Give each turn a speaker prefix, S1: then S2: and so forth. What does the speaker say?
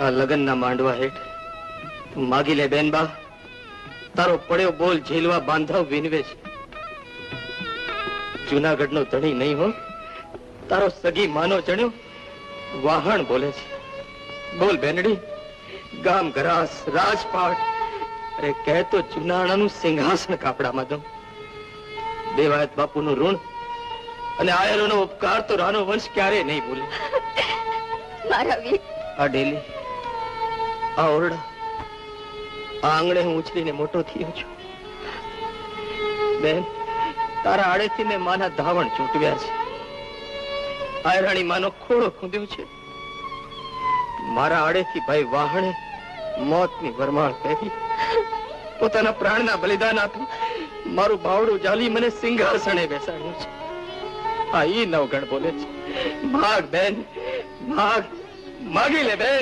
S1: આ લગ્નના માંડવા હેઠ માગી લે બેનબા તારો પડ્યો બોલ ઝીલવા બાંધવ વિનવે છે. જુનાગઢનો ધણી નહીં હો. તારો સગી માનો ચણ્યો વાહણ બોલે છે. બોલ બેનડી. ગામ ગરાસ રાજપાટ. અરે કહેતો જુનાણાનું સિંહાસન કાપડામાં દઉં. દેવાયત બાપુનું ઋણ અને આયરોનો ઉપકાર તો રાનો વંશ ક્યારેય નહીં ભૂલે.
S2: મારા વીર.
S1: આ ડેલી આ ઓરડા આ આંગણે હું ઉછરીને મોટો થયો છું. બેન, તારા આડેથી મેં માના ધાવણ ચૂંટવ્યા છે. આયરાણી માનો ખોળો ખૂંદ્યો છે. મારા આડેથી ભાઈ વાહણે મોતની વરમાળ પહેરી, પોતાના પ્રાણના બલિદાન આપ્યું મારું ભાવડું જાલી મને સિંહાસણે બેસાડ્યું છે. આ ઈ નવગણ બોલે છે. ભાગ, બેન, ભાગ. માગી લે, બેન.